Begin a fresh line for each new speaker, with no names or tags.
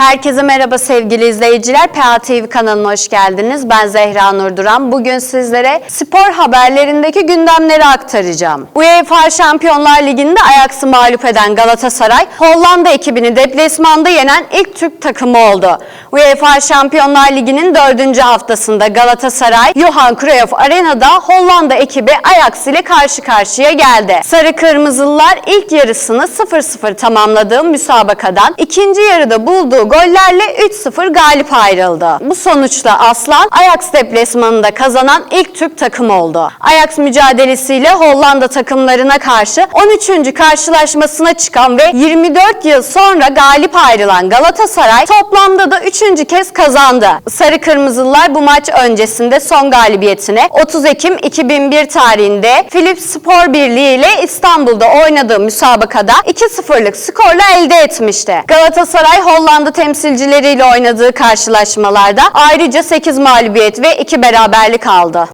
Herkese merhaba sevgili izleyiciler. PA TV kanalına hoş geldiniz. Ben Zehra Nur Duran. Bugün sizlere spor haberlerindeki gündemleri aktaracağım. UEFA Şampiyonlar Ligi'nde Ajax'ı mağlup eden Galatasaray, Hollanda ekibini deplasmanda yenen ilk Türk takımı oldu. UEFA Şampiyonlar Ligi'nin dördüncü haftasında Galatasaray, Johan Cruyff Arena'da Hollanda ekibi Ajax ile karşı karşıya geldi. Sarı Kırmızılılar ilk yarısını 0-0 tamamladığı müsabakadan ikinci yarıda bulduğu gollerle 3-0 galip ayrıldı. Bu sonuçla Aslan Ajax deplasmanında kazanan ilk Türk takım oldu. Ajax mücadelesiyle Hollanda takımlarına karşı 13. karşılaşmasına çıkan ve 24 yıl sonra galip ayrılan Galatasaray toplamda da 3. kez kazandı. Sarı Kırmızılılar bu maç öncesinde son galibiyetine 30 Ekim 2001 tarihinde Philips Spor Birliği ile İstanbul'da oynadığı müsabakada 2-0'lık skorla elde etmişti. Galatasaray Hollanda temsilcileriyle oynadığı karşılaşmalarda ayrıca 8 mağlubiyet ve 2 beraberlik aldı.